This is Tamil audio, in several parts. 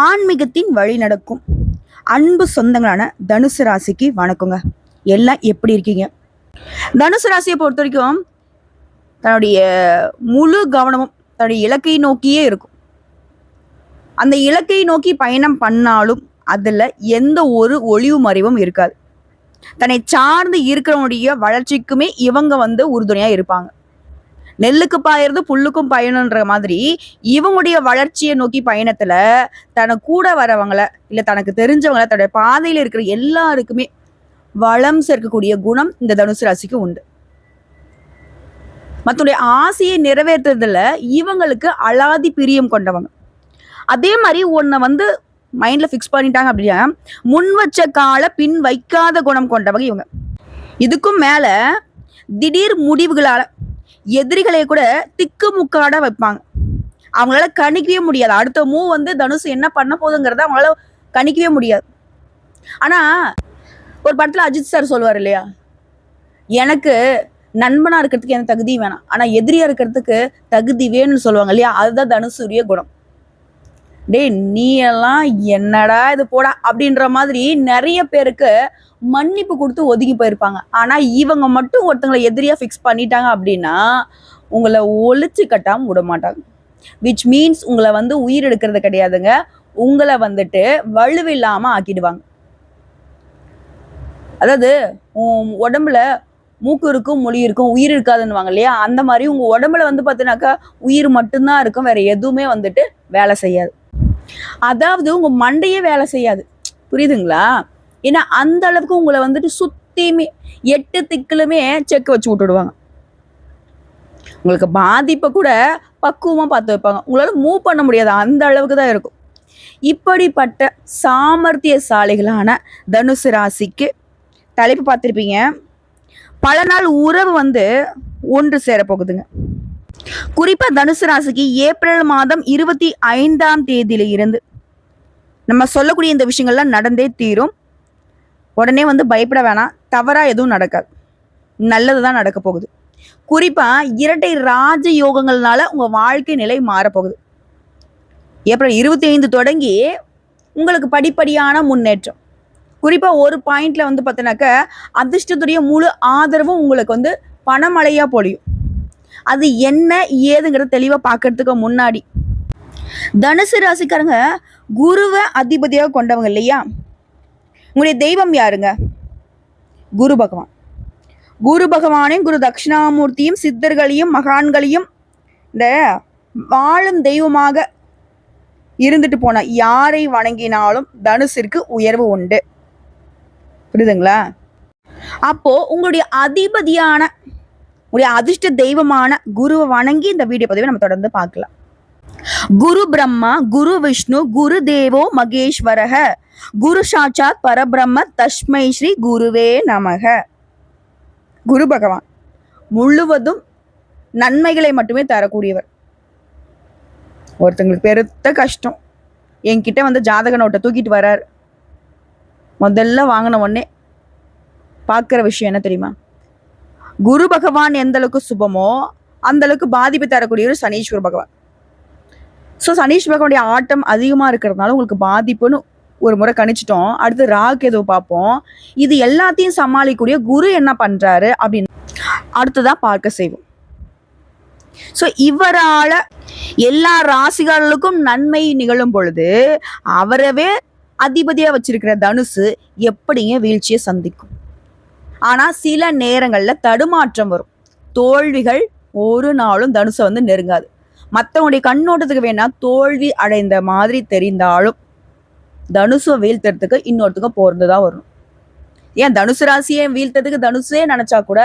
ஆன்மீகத்தின் வழி நடக்கும். அன்பு சொந்தங்களான தனுசு ராசிக்கு வணக்கங்க. எல்லாம் எப்படி இருக்கீங்க? தனுசு ராசியை பொறுத்த வரைக்கும் தன்னுடைய முழு கவனமும் தன்னுடைய இலக்கை நோக்கியே இருக்கும். அந்த இலக்கை நோக்கி பயணம் பண்ணாலும் அதில் எந்த ஒரு ஒளிவு மறைவும் இருக்காது. தன்னை சார்ந்து இருக்கிறவனுடைய வளர்ச்சிக்குமே இவங்க வந்து உறுதுணையாக இருப்பாங்க. நெல்லுக்கு பாயறது புல்லுக்கும் பயணன்ற மாதிரி இவங்களுடைய வளர்ச்சியை நோக்கி பயணத்துல தனக்கு கூட வரவங்களை இல்ல தனக்கு தெரிஞ்சவங்களை தன்னுடைய பாதையில இருக்கிற எல்லாருக்குமே வளம் சேர்க்கக்கூடிய குணம் இந்த தனுசு ராசிக்கு உண்டு. மத்தவங்களுடைய ஆசையை நிறைவேற்றுறதுல இவங்களுக்கு அலாதி பிரியம் கொண்டவங்க. அதே மாதிரி உன்னை வந்து மைண்ட்ல ஃபிக்ஸ் பண்ணிட்டாங்க அப்படின்னா முன் வச்ச கால பின் வைக்காத குணம் கொண்டவங்க இவங்க. இதுக்கும் மேல திடீர் முடிவுகளால எதிரிகளை கூட திக்கு முக்காட வைப்பாங்க. அவங்களால கணிக்கவே முடியாது. அடுத்த மூவ் வந்து தனுசு என்ன பண்ண போகுதுங்கிறத அவங்களால கணிக்கவே முடியாது. ஆனா ஒரு படத்துல அஜித் சார் சொல்லுவார் இல்லையா? எனக்கு நண்பனா இருக்கிறதுக்கு எனக்கு தகுதி வேணாம். ஆனா எதிரியா இருக்கிறதுக்கு தகுதி வேணும்னு சொல்லுவாங்க இல்லையா? அதுதான் தனுசுரிய குணம். டேய் நீ எல்லாம் என்னடா இது போடா அப்படின்ற மாதிரி நிறைய பேருக்கு மன்னிப்பு கொடுத்து ஒதுங்கி போயிருப்பாங்க. ஆனால் இவங்க மட்டும் ஒருத்தங்களை எதிரியாக ஃபிக்ஸ் பண்ணிட்டாங்க அப்படின்னா உங்களை ஒழிச்சு கட்டாமல் விட மாட்டாங்க. விச் மீன்ஸ் உங்களை வந்து உயிர் எடுக்கிறது கிடையாதுங்க. உங்களை வந்துட்டு வலுவில்லாமல் ஆக்கிடுவாங்க. அதாவது உடம்புல மூக்கு இருக்கும் மொழி இருக்கும் உயிர் இருக்காதுன்னுவாங்க இல்லையா? அந்த மாதிரி உங்கள் உடம்புல வந்து பார்த்தீங்கன்னாக்கா உயிர் மட்டும்தான் இருக்கும் வேற எதுவுமே வந்துட்டு வேலை செய்யாது. அதாவது உங்க மண்டையே வேலை செய்யாது. புரியுதுங்களா? ஏன்னா அந்த அளவுக்கு உங்களை வந்துட்டு சுத்தியுமே எட்டு திக்கிலுமே செக் வச்சு விட்டுடுவாங்க உங்களுக்கு பாதிப்பை கூட பக்குவமா பார்த்து வைப்பாங்க. உங்களால மூவ் பண்ண முடியாது. அந்த அளவுக்கு தான் இருக்கும். இப்படிப்பட்ட சாமர்த்தியசாலிகளான தனுசு ராசிக்கு தலைப்பு பார்த்துருப்பீங்க. பல நாள் உறவு வந்து ஒன்று சேர போகுதுங்க குறிப்பா தனுசு ராசிக்கு ஏப்ரல் மாதம் இருபத்தி ஐந்தாம் தேதியில இருந்து நம்ம சொல்லக்கூடிய இந்த விஷயங்கள்லாம் நடந்தே தீரும். உடனே வந்து பயப்பட வேணாம். தவறா எதுவும் நடக்காது. நல்லது தான் நடக்க போகுது. குறிப்பா இரட்டை ராஜ யோகங்கள்னால உங்க வாழ்க்கை நிலை மாறப்போகுது. ஏப்ரல் இருபத்தி ஐந்து தொடங்கி உங்களுக்கு படிப்படியான முன்னேற்றம். குறிப்பா ஒரு பாயிண்ட்ல வந்து பார்த்தினாக்க அதிர்ஷ்டத்துடைய முழு ஆதரவும் உங்களுக்கு வந்து பணமழையா பொழியும். அது என்ன ஏதுங்கிறத தெளிவாக பார்க்கறதுக்கு முன்னாடி. தனுசு ராசிக்காரங்க குருவை அதிபதியாக கொண்டவங்க இல்லையா? உங்களுடைய தெய்வம் யாருங்க? குரு பகவான். குரு பகவானையும் குரு தட்சிணாமூர்த்தியும் சித்தர்களையும் மகான்களையும் இந்த வாழும் தெய்வமாக இருந்துட்டு போன யாரை வணங்கினாலும் தனுசிற்கு உயர்வு உண்டு. புரியுதுங்களா? அப்போ உங்களுடைய அதிபதியான உடைய அதிர்ஷ்ட தெய்வமான குருவை வணங்கி இந்த வீடியோ பதிவை நம்ம தொடர்ந்து பார்க்கலாம். குரு பிரம்மா குரு விஷ்ணு குரு தேவோ மகேஸ்வரக. குரு சாட்சாத் பரபிரம்ம தஸ்மை ஸ்ரீ குருவே நமக. குரு பகவான் முழுவதும் நன்மைகளை மட்டுமே தரக்கூடியவர். ஒருத்தங்களுக்கு பெருத்த கஷ்டம். என்கிட்ட வந்து ஜாதக நோட்டை தூக்கிட்டு வரார். முதல்ல வாங்கின உடனே பார்க்குற விஷயம் என்ன தெரியுமா? குரு பகவான் எந்த அளவுக்கு சுபமோ அந்த அளவுக்கு பாதிப்பு தரக்கூடிய ஒரு சனீஸ்வர பகவான். ஸோ சனீஸ்வர பகவானுடைய ஆட்டம் அதிகமாக இருக்கிறதுனால உங்களுக்கு பாதிப்புன்னு ஒரு முறை கணிச்சிட்டோம். அடுத்து ராக் ஏதோ பார்ப்போம். இது எல்லாத்தையும் சமாளிக்கக்கூடிய குரு என்ன பண்ணுறாரு அப்படின்னு அடுத்ததான் பார்க்க செய்வோம். ஸோ இவரால் எல்லா ராசிகளுக்கும் நன்மை நிகழும் பொழுது அவரவே அதிபதியாக வச்சிருக்கிற தனுசு எப்படிங்க வீழ்ச்சியை சந்திக்கும். ஆனால் சில நேரங்களில் தடுமாற்றம் வரும். தோல்விகள் ஒரு நாளும் தனுசை வந்து நெருங்காது. மற்றவங்களுடைய கண்ணோட்டத்துக்கு வேணா தோல்வி அடைந்த மாதிரி தெரிந்தாலும் தனுசை வீழ்த்துறதுக்கு இன்னொருத்துக்கு போர்ந்து தான் வரும் ஏன் தனுசு ராசியை வீழ்த்ததுக்கு தனுசே நினச்சா கூட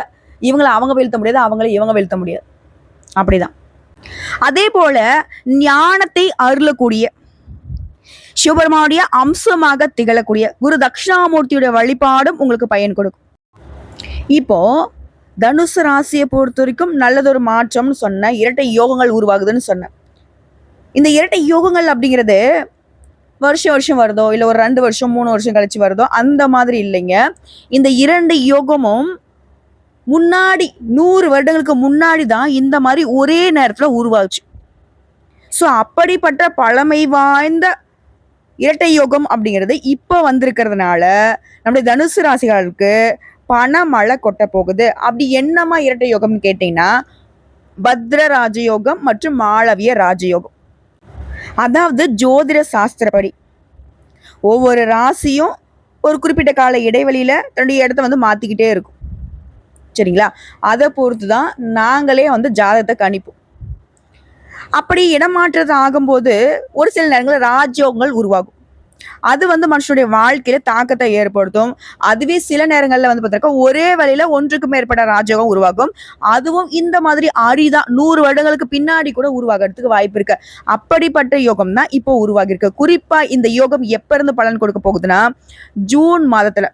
இவங்களை அவங்க வீழ்த்த முடியாது அவங்கள இவங்க வீழ்த்த முடியாது. அப்படிதான். அதே போல ஞானத்தை அருளக்கூடிய சிவபெருமானுடைய அம்சமாக திகழக்கூடிய குரு தட்சிணாமூர்த்தியுடைய வழிபாடும் உங்களுக்கு பயன் கொடுக்கும். இப்போ தனுசு ராசியை பொறுத்த வரைக்கும் நல்லதொரு மாற்றம்னு சொன்ன இரட்டை யோகங்கள் உருவாகுதுன்னு சொன்னேன். இந்த இரட்டை யோகங்கள் அப்படிங்கிறது வருஷம் வருஷம் வருதோ இல்லை ஒரு ரெண்டு வருஷம் மூணு வருஷம் கழிச்சு வருதோ அந்த மாதிரி இல்லைங்க. இந்த இரண்டு யோகமும் முன்னாடி நூறு வருடங்களுக்கு முன்னாடி தான் இந்த மாதிரி ஒரே நேரத்தில் உருவாச்சு. ஸோ அப்படிப்பட்ட பழமை வாய்ந்த இரட்டை யோகம் அப்படிங்கிறது இப்போ வந்திருக்கிறதுனால நம்முடைய தனுசு ராசிகளுக்கு பண மழை கொட்ட போகுது அப்படி என்னமா இரட்டை யோகம்னு கேட்டீங்கன்னா பத்ர ராஜயோகம் மற்றும் மாளவிய ராஜயோகம். அதாவது ஜோதிட சாஸ்திரப்படி. ஒவ்வொரு ராசியும் ஒரு குறிப்பிட்ட கால இடைவெளியில தன்னுடைய இடத்த வந்து மாத்திக்கிட்டே இருக்கும். சரிங்களா? அதை பொறுத்து தான் நாங்களே வந்து ஜாதகத்தை கணிப்போம். அப்படி இடமாற்றத்தை ஆகும்போது ஒரு சில நேரங்களில் ராஜயோகங்கள் உருவாகும். அது வந்து மனுஷனுடைய வாழ்க்கையில தாக்கத்தை ஏற்படுத்தும். அதுவே சில நேரங்களில் வந்து பார்த்தீங்கன்னா ஒரே வழியில ஒன்றுக்கு மேற்பட்ட ராஜயோகம் உருவாகும். அதுவும் இந்த மாதிரி அரிதா நூறு வருடங்களுக்கு பின்னாடி கூட உருவாகிறதுக்கு வாய்ப்பு இருக்கு. அப்படிப்பட்ட யோகம் தான் இப்போ உருவாகி இருக்கு குறிப்பா இந்த யோகம் எப்ப இருந்து பலன் கொடுக்க போகுதுன்னா ஜூன் மாதத்துல.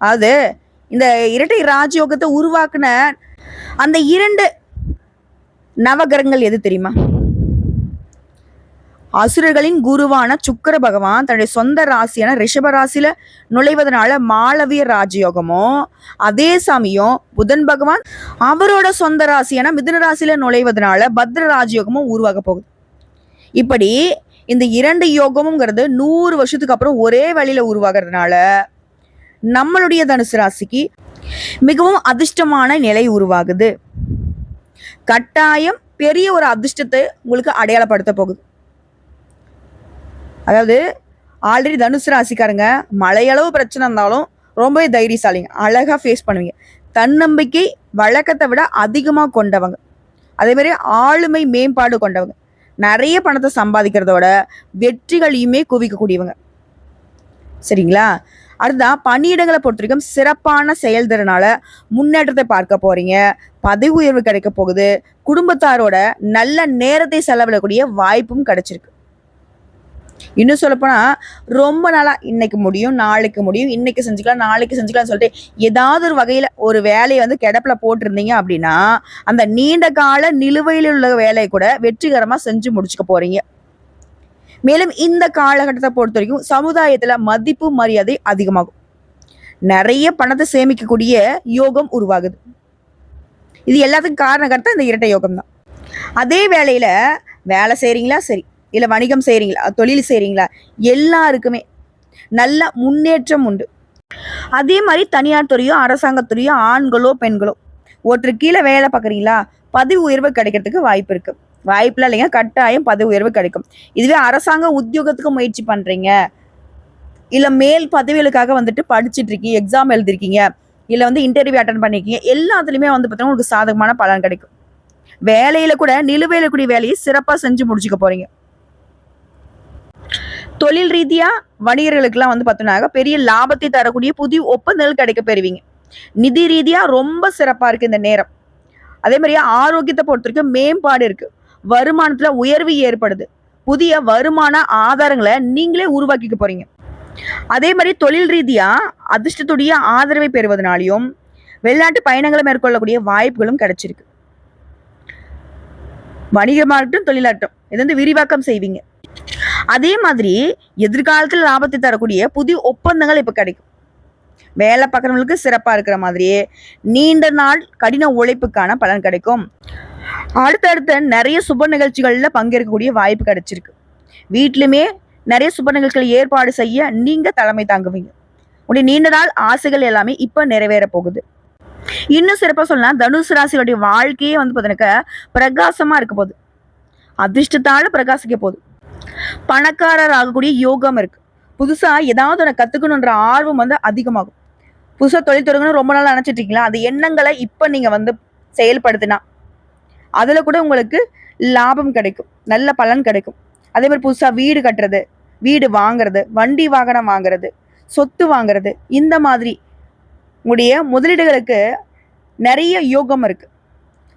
அது இந்த இரட்டை ராஜயோகத்தை உருவாக்குன அந்த இரண்டு நவகிரகங்கள் எது தெரியுமா? அசுரர்களின் குருவான சுக்கிர பகவான் தன்னுடைய சொந்த ராசியான ரிஷப ராசியில நுழைவதனால மாளவிய ராஜயோகமும் அதே சமயம் புதன் பகவான் அவரோட சொந்த ராசியான மிதுன ராசியில நுழைவதனால பத்ர ராஜயோகமும் உருவாக போகுது. இப்படி இந்த இரண்டு யோகமுங்கிறது நூறு வருஷத்துக்கு அப்புறம் ஒரே வழியில உருவாகிறதுனால நம்மளுடைய தனுசு ராசிக்கு மிகவும் அதிர்ஷ்டமான நிலை உருவாகுது. கட்டாயம் பெரிய ஒரு அதிர்ஷ்டத்தை உங்களுக்கு அடையாளப்படுத்த போகுது. அதாவது ஆல்ரெடி தனுசு ராசிக்காரங்க மழையளவு பிரச்சனை இருந்தாலும் ரொம்பவே தைரியசாலிங்க. அழகாக ஃபேஸ் பண்ணுவீங்க. தன்னம்பிக்கை வழக்கத்தை விட அதிகமாக கொண்டவங்க. அதேமாதிரி ஆளுமை மேம்பாடு கொண்டவங்க. நிறைய பணத்தை சம்பாதிக்கிறதோட வெற்றிகளையுமே குவிக்கக்கூடியவங்க. சரிங்களா? அடுத்ததான் பணியிடங்களை பொறுத்த வரைக்கும் சிறப்பான செயல்திறனால முன்னேற்றத்தை பார்க்க போறீங்க. பதவி உயர்வு கிடைக்க போகுது. குடும்பத்தாரோட நல்ல நேரத்தை செலவிடக்கூடிய வாய்ப்பும் கிடைச்சிருக்கு. இன்னும் சொல்லப்போனா ரொம்ப நாளா இன்னைக்கு முடியும் நாளைக்கு முடியும் இன்னைக்கு செஞ்சுக்கலாம் நாளைக்கு செஞ்சுக்கலாம் சொல்லிட்டு ஏதாவது ஒரு வகையில ஒரு வேலையை வந்து கிடப்புல போட்டிருந்தீங்க அப்படின்னா அந்த நீண்ட கால நிலுவையில் உள்ள வேலையை கூட வெற்றிகரமா செஞ்சு முடிச்சுக்க போறீங்க. மேலும் இந்த காலகட்டத்தை பொறுத்த வரைக்கும் சமுதாயத்துல மதிப்பு மரியாதை அதிகமாகும். நிறைய பணத்தை சேமிக்கக்கூடிய யோகம் உருவாகுது. இது எல்லாத்துக்கும் காரண கருத்தா இந்த இரட்டை யோகம் தான் அதே வேலையில வேலை செய்றீங்களா? சரி. இல்லை வணிகம் செய்கிறீங்களா தொழில் செய்கிறீங்களா எல்லாருக்குமே நல்ல முன்னேற்றம் உண்டு. அதே மாதிரி தனியார் துறையோ அரசாங்கத்துறையோ ஆண்களோ பெண்களோ ஒருத்தர் கீழே வேலை பார்க்குறீங்களா? பதவி உயர்வு கிடைக்கிறதுக்கு வாய்ப்பு இருக்குது வாய்ப்பில் இல்லைங்க கட்டாயம் பதவி உயர்வு கிடைக்கும். இதுவே அரசாங்க உத்தியோகத்துக்கு முயற்சி பண்ணுறீங்க இல்லை மேல் பதவிகளுக்காக வந்துட்டு படிச்சுட்டு இருக்கீங்க எக்ஸாம் எழுதிருக்கீங்க இல்லை வந்து இன்டர்வியூ அட்டன் பண்ணியிருக்கீங்க எல்லாத்துலேயுமே வந்து பார்த்தீங்கன்னா உங்களுக்கு சாதகமான பலன் கிடைக்கும். வேலையில் கூட நிலுவையில் கூடிய வேலையை சிறப்பாக செஞ்சு முடிச்சுக்க போகிறீங்க தொழில் ரீதியா வணிகர்களுக்கெல்லாம் வந்து பார்த்தோம்னாக்க பெரிய லாபத்தை தரக்கூடிய புதிய ஒப்பந்தங்கள் கிடைக்க பெறுவீங்க. நிதி ரீதியா ரொம்ப சிறப்பா இருக்கு இந்த நேரம். அதே மாதிரியே ஆரோக்கியத்தை பொறுத்த வரைக்கும் மேம்பாடு இருக்கு. வருமானத்துல உயர்வு ஏற்படுது. புதிய வருமான ஆதாரங்களை நீங்களே உருவாக்கிக்க போறீங்க. அதே மாதிரி தொழில் ரீதியா அதிர்ஷ்டத்துடைய ஆதரவை பெறுவதனாலையும் வெளிநாட்டு பயணங்களை மேற்கொள்ளக்கூடிய வாய்ப்புகளும் கிடைச்சிருக்கு. வணிகமாகட்டும் தொழிலாட்டம் இது வந்து விரிவாக்கம் செய்வீங்க. அதே மாதிரி எதிர்காலத்தில் லாபத்தை தரக்கூடிய புதிய ஒப்பந்தங்கள் இப்போ கிடைக்கும். வேலை பார்க்குறவங்களுக்கு சிறப்பாக இருக்கிற மாதிரியே நீண்ட நாள் கடின உழைப்புக்கான பலன் கிடைக்கும். அடுத்தடுத்த நிறைய சுப நிகழ்ச்சிகளில் பங்கேற்கக்கூடிய வாய்ப்பு கிடைச்சிருக்கு. வீட்லையுமே நிறைய சுப நிகழ்ச்சிகளை ஏற்பாடு செய்ய நீங்கள் தலைமை தாங்குவீங்க. உடைய நீண்ட நாள் ஆசைகள் எல்லாமே இப்போ நிறைவேற போகுது. இன்னும் சிறப்பாக சொல்லலாம் தனுசு ராசிகளுடைய வாழ்க்கையே வந்து பார்த்தீங்கன்னாக்க பிரகாசமாக இருக்க போகுது. அதிர்ஷ்டத்தால் பிரகாசிக்க போகுது. பணக்காரர் ஆகக்கூடிய யோகம் இருக்கு. புதுசா ஏதாவது ஒன்று கத்துக்கணுன்ற ஆர்வம் வந்து அதிகமாகும். புதுசா தொழில் தொடங்கணும் ரொம்ப நாள் நினச்சிட்டு இருக்கீங்களா அந்த எண்ணங்களை இப்ப நீங்க வந்து செயல்படுத்தினா அதுல கூட உங்களுக்கு லாபம் கிடைக்கும். நல்ல பலன் கிடைக்கும். அதே மாதிரி புதுசா வீடு கட்டுறது வீடு வாங்குறது வண்டி வாகனம் வாங்குறது சொத்து வாங்குறது இந்த மாதிரி உங்களுடைய முதலீடுகளுக்கு நிறைய யோகம் இருக்கு.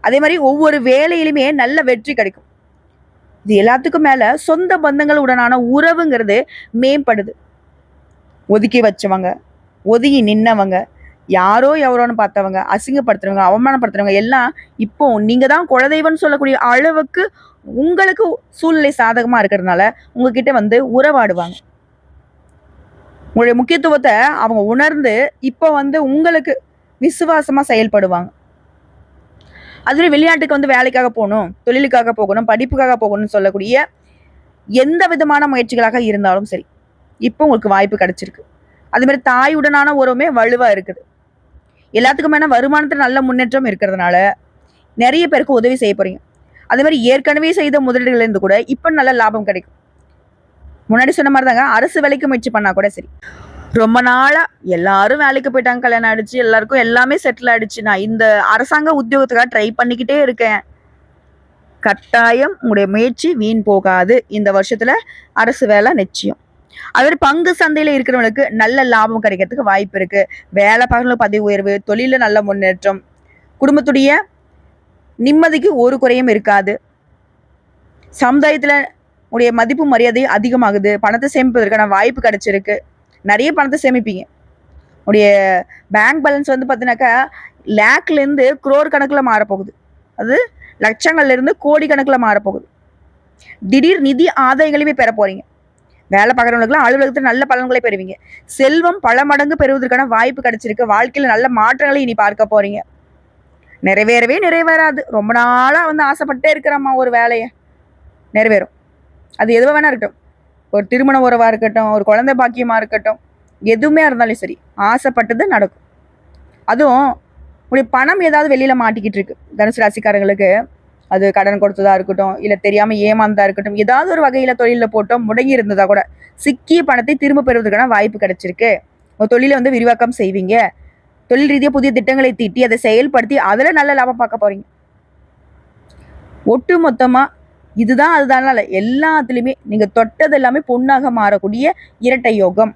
அதே மாதிரி ஒவ்வொரு வேலையிலுமே நல்ல வெற்றி கிடைக்கும். இது எல்லாத்துக்கும் மேல சொந்த பந்தங்கள் உடனான உறவுங்கிறது மேம்படுது. ஒதுக்கி வச்சவங்க ஒதுங்கி நின்னவங்க யாரோ எவரோன்னு பார்த்தவங்க அசிங்கப்படுத்துறவங்க அவமானப்படுத்துறவங்க எல்லாம் இப்போ நீங்க தான் குலதெய்வம்னு சொல்லக்கூடிய அளவுக்கு உங்களுக்கு சூழ்நிலை சாதகமா இருக்கிறதுனால உங்ககிட்ட வந்து உறவாடுவாங்க. உங்களுடைய முக்கியத்துவத்தை அவங்க உணர்ந்து இப்போ வந்து உங்களுக்கு விசுவாசமா செயல்படுவாங்க. அதுவே வெளிநாட்டுக்கு வந்து வேலைக்காக போகணும் தொழிலுக்காக போகணும் படிப்புக்காக போகணும்னு சொல்லக்கூடிய எந்த விதமான முயற்சிகளாக இருந்தாலும் சரி இப்போ உங்களுக்கு வாய்ப்பு கிடைச்சிருக்கு. அது மாதிரி தாயுடனான உறவுமே வலுவாக இருக்குது. எல்லாத்துக்குமே வருமானத்தில் நல்ல முன்னேற்றம் இருக்கிறதுனால நிறைய பேருக்கு உதவி செய்ய போறீங்க. அதே மாதிரி ஏற்கனவே செய்த முதலீடுகள்லேருந்து கூட இப்போ நல்ல லாபம் கிடைக்கும். முன்னாடி சொன்ன மாதிரி தாங்க அரசு வேலைக்கு முயற்சி பண்ணால் கூட சரி. ரொம்ப நாளா எல்லாரும் வேலைக்கு போயிட்டாங்க கல்யாணம் ஆயிடுச்சு எல்லாருக்கும் எல்லாமே செட்டில் ஆயிடுச்சு. நான் இந்த அரசாங்க உத்தியோகத்துக்காக ட்ரை பண்ணிக்கிட்டே இருக்கேன். கட்டாயம் உங்களுடைய முயற்சி வீண் போகாது. இந்த வருஷத்துல அரசு வேலை நிச்சயம். அதே மாதிரி பங்கு சந்தையில இருக்கிறவங்களுக்கு நல்ல லாபம் கிடைக்கிறதுக்கு வாய்ப்பு இருக்கு. வேலை பார்க்கணும் பதவி உயர்வு தொழில நல்ல முன்னேற்றம். குடும்பத்துடைய நிம்மதிக்கு ஒரு குறையும் இருக்காது. சமுதாயத்துல உடைய மதிப்பு மரியாதை அதிகமாகுது. பணத்தை சேமிப்பதற்கான வாய்ப்பு கிடைச்சிருக்கு. நிறைய பணத்தை சேமிப்பீங்க. உடைய பேங்க் பேலன்ஸ் வந்து பார்த்தீங்கன்னாக்கா லேக்லேருந்து குரோர் கணக்கில் மாறப்போகுது. அது லட்சங்கள்லேருந்து கோடி கணக்கில் மாறப்போகுது. திடீர் நிதி ஆதாயங்களையுமே பெற போகிறீங்க வேலை பார்க்குறவங்களுக்குலாம் அலுவலகத்தில் நல்ல பலன்களை பெறுவீங்க. செல்வம் பல மடங்கு பெறுவதற்கான வாய்ப்பு கிடைச்சிருக்கு. வாழ்க்கையில் நல்ல மாற்றங்களை இனி பார்க்க போகிறீங்க நிறைவேறவே நிறைவேறாது. ரொம்ப நாளாக வந்து ஆசைப்பட்டே இருக்கிறம்மா ஒரு வேலையை. நிறைவேறும். அது எதுவாக வேணா இருக்கட்டும். ஒரு திருமண உறவாக இருக்கட்டும் ஒரு குழந்தை பாக்கியமாக இருக்கட்டும் எதுவுமே இருந்தாலும் சரி ஆசைப்பட்டது நடக்கும். அதுவும் உங்களுடைய பணம் ஏதாவது வெளியில் மாட்டிக்கிட்டு இருக்கு. தனுசு ராசிக்காரங்களுக்கு அது கடன் கொடுத்ததாக இருக்கட்டும் இல்லை தெரியாமல் ஏமாந்ததாக இருக்கட்டும் ஏதாவது ஒரு வகையில் தொழிலில் போட்டோம் முடங்கி இருந்ததா கூட சிக்கிய பணத்தை திரும்ப பெறுவதற்கான வாய்ப்பு கிடைச்சிருக்கு. உங்கள் தொழிலை வந்து விரிவாக்கம் செய்வீங்க. தொழில் ரீதியாக புதிய திட்டங்களை தீட்டி அதை செயல்படுத்தி அதில் நல்ல லாபம் பார்க்க போகிறீங்க ஒட்டு மொத்தமாக இதுதான் அதுதான் இல்லை எல்லாத்துலேயுமே நீங்கள் தொட்டது எல்லாமே பொண்ணாக மாறக்கூடிய இரட்டை யோகம்.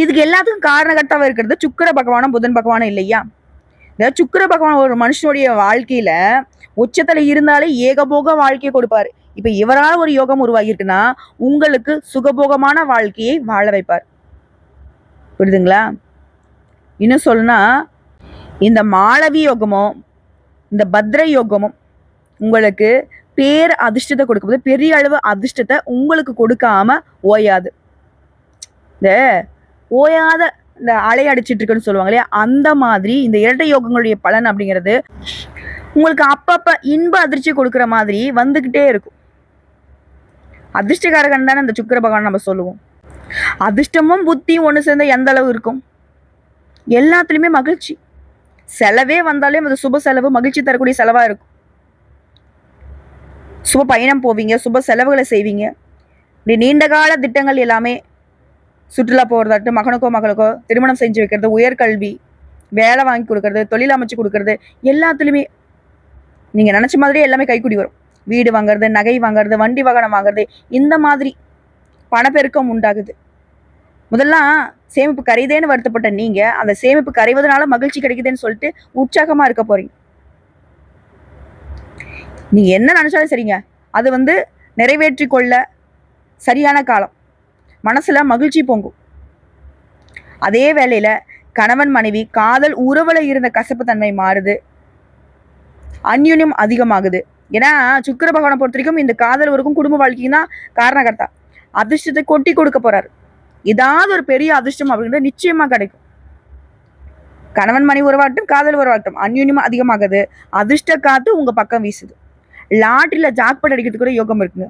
இதுக்கு எல்லாத்துக்கும் காரணகர்த்தாவாக இருக்கிறது சுக்கிர பகவானும் புதன் பகவானும் இல்லையா? இந்த சுக்கிர பகவான் ஒரு மனுஷனுடைய வாழ்க்கையில உச்சத்துல இருந்தாலே ஏகபோக வாழ்க்கையை கொடுப்பாரு. இப்ப இவரால் ஒரு யோகம் உருவாகியிருக்குன்னா உங்களுக்கு சுகபோகமான வாழ்க்கையை வாழ வைப்பார். புரியுதுங்களா? இன்னும் சொல்லணும்னா இந்த மாளவி யோகமும் இந்த பத்ர யோகமும் உங்களுக்கு பேர் அதிர்ஷ்டத்தை கொடுக்கும்போது பெரிய அளவு அதிர்ஷ்டத்தை உங்களுக்கு கொடுக்காம ஓயாது. இந்த ஓயாத இந்த அலையடிச்சிட்டு இருக்குன்னு சொல்லுவாங்க இல்லையா? அந்த மாதிரி இந்த இரட்டை யோகங்களுடைய பலன் அப்படிங்கிறது உங்களுக்கு அப்பப்ப இன்ப அதிர்ச்சி கொடுக்குற மாதிரி வந்துகிட்டே இருக்கும். அதிர்ஷ்டகாரகன் தானே அந்த சுக்கிர பகவான் நம்ம சொல்லுவோம். அதிர்ஷ்டமும் புத்தியும் ஒன்று சேர்ந்த எந்த அளவு இருக்கும்? எல்லாத்துலேயுமே மகிழ்ச்சி. செலவே வந்தாலே அது சுப செலவு மகிழ்ச்சி தரக்கூடிய செலவாக இருக்கும். சுப பயணம் போவீங்க சுப செலவுகளை செய்வீங்க. இப்படி நீண்ட கால திட்டங்கள் எல்லாமே சுற்றுலா போகிறதாட்டும் மகனுக்கோ மகளுக்கோ திருமணம் செஞ்சு வைக்கிறது உயர்கல்வி வேலை வாங்கி கொடுக்கறது தொழில் அமைச்சு கொடுக்கறது எல்லாத்துலேயுமே நீங்கள் நினச்ச மாதிரியே எல்லாமே கைக்குடி வரும். வீடு வாங்குறது நகை வாங்குறது வண்டி வாகனம் வாங்குறது இந்த மாதிரி பணப்பெருக்கம் உண்டாகுது. முதல்லாம் சேமிப்பு கரையுதேன்னு வருத்தப்பட்ட நீங்கள் அந்த சேமிப்பு கரைவதனால மகிழ்ச்சி கிடைக்குதுன்னு சொல்லிட்டு உற்சாகமாக இருக்க போகிறீங்க நீங்கள் என்ன நினச்சாலும் சரிங்க. அது வந்து நிறைவேற்றி கொள்ள சரியான காலம். மனசில் மகிழ்ச்சி பொங்கும். அதே வேளையில் கணவன் மனைவி காதல் உறவில் இருந்த கசப்பு தன்மை மாறுது. அந்யுன்யம் அதிகமாகுது. ஏன்னா சுக்கர பகவானை பொறுத்த வரைக்கும் இந்த காதல் வரைக்கும் குடும்ப வாழ்க்கைக்கும் தான் காரணகர்த்தா. அதிர்ஷ்டத்தை கொட்டி கொடுக்க போறாரு. ஏதாவது ஒரு பெரிய அதிர்ஷ்டம் அப்படின்றது நிச்சயமா கிடைக்கும். கணவன் மனைவி உறவாட்டும் காதல் உறவாட்டும் அந்யுன்யம் அதிகமாகுது. அதிர்ஷ்ட காத்து உங்க பக்கம் வீசுது. லாட்ரியில் ஜாக்பாட் அடிக்கிறதுக்கு கூட யோகம் இருக்குங்க.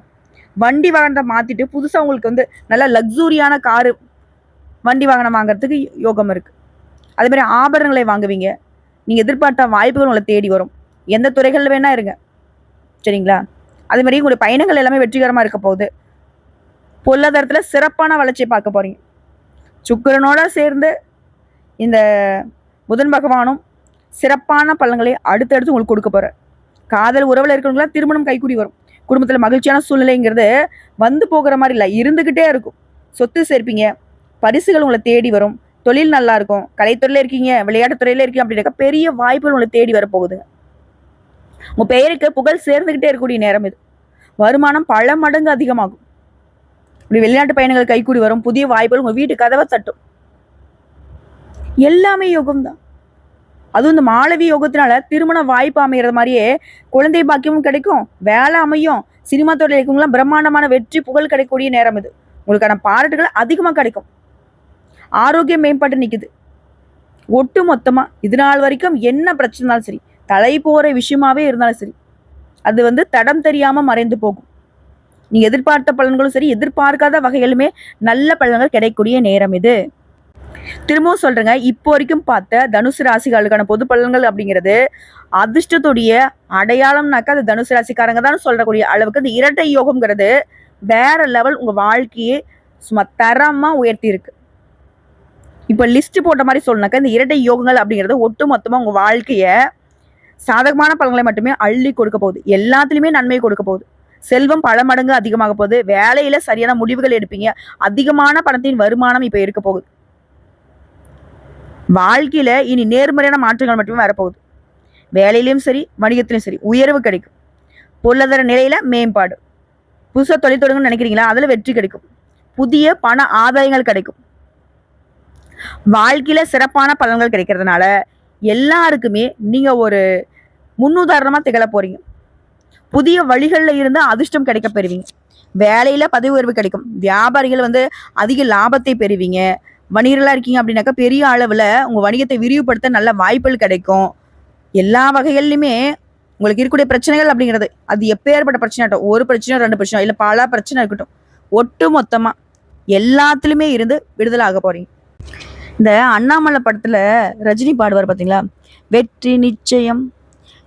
வண்டி வாகனத்தை மாற்றிட்டு புதுசாக உங்களுக்கு வந்து நல்ல லக்ஸூரியான காரு வண்டி வாகனம் வாங்குறதுக்கு யோகம் இருக்குது அதே மாதிரி ஆபரணங்களை வாங்குவீங்க. நீங்கள் எதிர்பார்த்த வாய்ப்புகள் உங்களை தேடி வரும். எந்த துறைகளில் வேணால் இருங்க. சரிங்களா? அதே மாதிரி உங்களுடைய பயணங்கள் எல்லாமே வெற்றிகரமாக இருக்க போகுது. பொருளாதாரத்தில் சிறப்பான வளர்ச்சியை பார்க்க போகிறீங்க சுக்கிரனோட சேர்ந்து இந்த புதன் பகவானும் சிறப்பான பலன்களை அடுத்தடுத்து உங்களுக்கு கொடுக்க போகிறேன் காதல் உறவில் இருக்கிறவங்களாம் திருமணம் கைக்கூடி வரும். குடும்பத்துல மகிழ்ச்சியான சூழ்நிலைங்கிறது வந்து போகிற மாதிரி இல்லை இருந்துகிட்டே இருக்கும். சொத்து சேர்ப்பீங்க பரிசுகள் உங்களை தேடி வரும். தொழில் நல்லா இருக்கும் கலைத்துறையில் இருக்கீங்க விளையாட்டுத் துறையில இருக்கீங்க அப்படின்னாக்கா பெரிய வாய்ப்புகள் உங்களை தேடி வரப்போகுதுங்க. உங்க பெயருக்கு புகழ் சேர்ந்துகிட்டே இருக்கக்கூடிய நேரம் இது. வருமானம் பல மடங்கு அதிகமாகும். இப்படி வெளிநாட்டு பயணங்கள் கைக்கூடி வரும் புதிய வாய்ப்புகள் உங்க வீட்டு கதவை தட்டும். எல்லாமே யோகம் தான் அதுவும் இந்த மாளவி யோகத்தினால திருமண வாய்ப்பு அமைகிறது மாதிரியே குழந்தை பாக்கியமும் கிடைக்கும் வேலை அமையும் சினிமா துறையில் இருக்கவங்களாம் பிரம்மாண்டமான வெற்றி புகழ் கிடைக்கக்கூடிய நேரம் இது. உங்களுக்கான பாராட்டுகள் அதிகமாக கிடைக்கும். ஆரோக்கியம் மேம்பட்டு நிற்குது ஒட்டு மொத்தமாக இது நாள் வரைக்கும் என்ன பிரச்சனை இருந்தாலும் சரி தலை போகிற விஷயமாவே இருந்தாலும் சரி அது வந்து தடம் தெரியாமல் மறைந்து போகும். நீங்கள் எதிர்பார்த்த பலன்களும் சரி எதிர்பார்க்காத வகையிலுமே நல்ல பலன்கள் கிடைக்கக்கூடிய நேரம் இது. திரும்பவும் சொல்றேங்க இப்போ வரைக்கும் பார்த்த தனுசு ராசிகளுக்கான பொது பலன்கள் அப்படிங்கிறது அதிர்ஷ்டத்துடைய அடையாளம்னாக்கா அது தனுசு ராசிக்காரங்க தான் சொல்லக்கூடிய அளவுக்கு அந்த இரட்டை யோகம்ங்கிறது வேற லெவல் உங்க வாழ்க்கையை சும்மா தரமா உயர்த்தி இருக்கு இப்போ லிஸ்ட் போட்ட மாதிரி சொல்லணாக்கா இந்த இரட்டை யோகங்கள் அப்படிங்கிறது ஒட்டு மொத்தமாக உங்கள் வாழ்க்கையை சாதகமான பலன்களை மட்டுமே அள்ளி கொடுக்க போகுது. எல்லாத்துலேயுமே நன்மையை கொடுக்க போகுது. செல்வம் பல மடங்கு அதிகமாக போகுது. வேலையில சரியான முடிவுகள் எடுப்பீங்க. அதிகமான பணத்தின் வருமானம் இப்போ இருக்க போகுது. வாழ்க்கையில இனி நேர்மறையான மாற்றங்கள் மட்டுமே வரப்போகுது. வேலையிலையும் சரி வணிகத்திலையும் சரி உயர்வு கிடைக்கும். பொருளாதார நிலையில மேம்பாடு. புதுசாக தொழில் தொடங்கணும்னு நினைக்கிறீங்களா? அதில் வெற்றி கிடைக்கும். புதிய பண ஆதாயங்கள் கிடைக்கும். வாழ்க்கையில சிறப்பான பலன்கள் கிடைக்கிறதுனால எல்லாருக்குமே நீங்க ஒரு முன்னுதாரணமாக திகழ போறீங்க. புதிய வழிகளில் இருந்து அதிர்ஷ்டம் கிடைக்க பெறுவீங்க. வேலையில பதவி உயர்வு கிடைக்கும். வியாபாரிகள் வந்து அதிக லாபத்தை பெறுவீங்க. வணிகர்களா இருக்கீங்க அப்படின்னாக்கா பெரிய அளவுல உங்க வணிகத்தை விரிவுபடுத்த நல்ல வாய்ப்புகள் கிடைக்கும். எல்லா வகைகள்லையுமே உங்களுக்கு இருக்கக்கூடிய பிரச்சனைகள் அப்படிங்கிறது அது எப்பேற்பட்ட பிரச்சனையாகட்டும் ஒரு பிரச்சனை ரெண்டு பிரச்சனை இல்லை பல பிரச்சனை இருக்கட்டும் ஒட்டு மொத்தமா எல்லாத்துலயுமே இருந்து விடுதலை ஆக போறீங்க. இந்த அண்ணாமலை படத்துல ரஜினி பாடுவார் பாத்தீங்களா? வெற்றி நிச்சயம்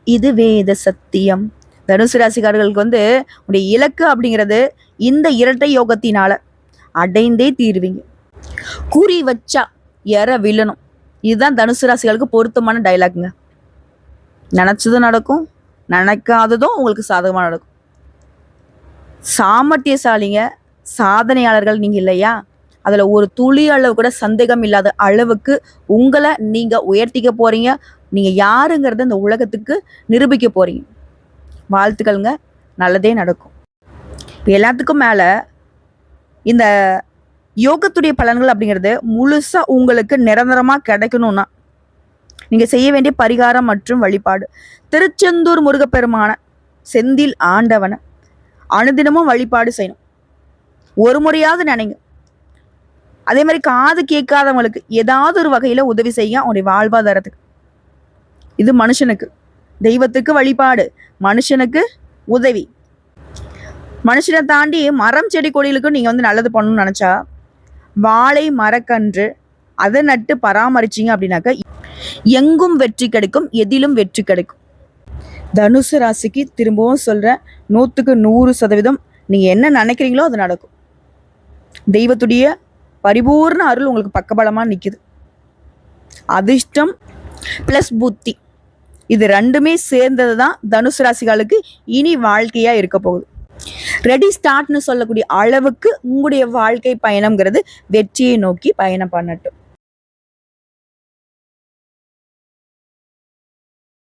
இது வேத சத்தியம். தனுசு ராசிக்காரர்களுக்கு வந்து உடைய இலக்கு அப்படிங்கிறது இந்த இரட்டை யோகத்தினால அடைந்தே தீருவீங்க. கூறி வச்சா எற விழணும் இதுதான் தனுசு ராசிகளுக்கு பொருத்தமான டைலாக்ங்க நினச்சதும் நடக்கும் நினைக்காததும் உங்களுக்கு சாதகமாக நடக்கும். சாமர்த்தியசாலிங்க சாதனையாளர்கள் நீங்கள் இல்லையா? அதில் ஒரு துளி அளவு கூட சந்தேகம் இல்லாத அளவுக்கு உங்களை நீங்கள் உயர்த்திக்க போகிறீங்க நீங்கள் யாருங்கிறத இந்த உலகத்துக்கு நிரூபிக்க போகிறீங்க வாழ்த்துக்கள்ங்க. நல்லதே நடக்கும். எல்லாத்துக்கும் மேலே இந்த யோகத்துடைய பலன்கள் அப்படிங்கிறது முழுசா உங்களுக்கு நிரந்தரமா கிடைக்கணும்னா நீங்க செய்ய வேண்டிய பரிகாரம் மற்றும் வழிபாடு. திருச்செந்தூர் முருகப்பெருமான செந்தில் ஆண்டவனை அனுதினமும் வழிபாடு செய்யணும். ஒரு முறையாவது நினைங்க. அதே மாதிரி காது கேட்காதவங்களுக்கு ஏதாவது ஒரு வகையில உதவி செய்ய அவனுடைய வாழ்வாதாரத்துக்கு. இது மனுஷனுக்கு தெய்வத்துக்கு வழிபாடு மனுஷனுக்கு உதவி. மனுஷனை தாண்டி மரம் செடி கொடிகளுக்கும் நீங்கள் வந்து நல்லது பண்ணணும்னு நினச்சா வாழை மரக்கன்று. அதை நட்டு பராமரிச்சீங்க அப்படின்னாக்க எங்கும் வெற்றி கிடைக்கும் எதிலும் வெற்றி கிடைக்கும். தனுசு ராசிக்கு திரும்பவும் சொல்கிறேன் நூற்றுக்கு நூறு சதவீதம் நீங்கள் என்ன நினைக்கிறீங்களோ அது நடக்கும். தெய்வத்துடைய பரிபூர்ண அருள் உங்களுக்கு பக்கபலமாக நிற்கிது அதிர்ஷ்டம் ப்ளஸ் புத்தி. இது ரெண்டுமே சேர்ந்தது தான் தனுசு ராசிகளுக்கு இனி வாழ்க்கையாக இருக்க போகுது. ரெடி ஸ்டார்ட்னு சொல்லக்கூடிய அளவுக்கு உங்களுடைய வாழ்க்கை பயணம்ங்கிறது வெற்றியை நோக்கி பயணம் பண்ணட்டும்.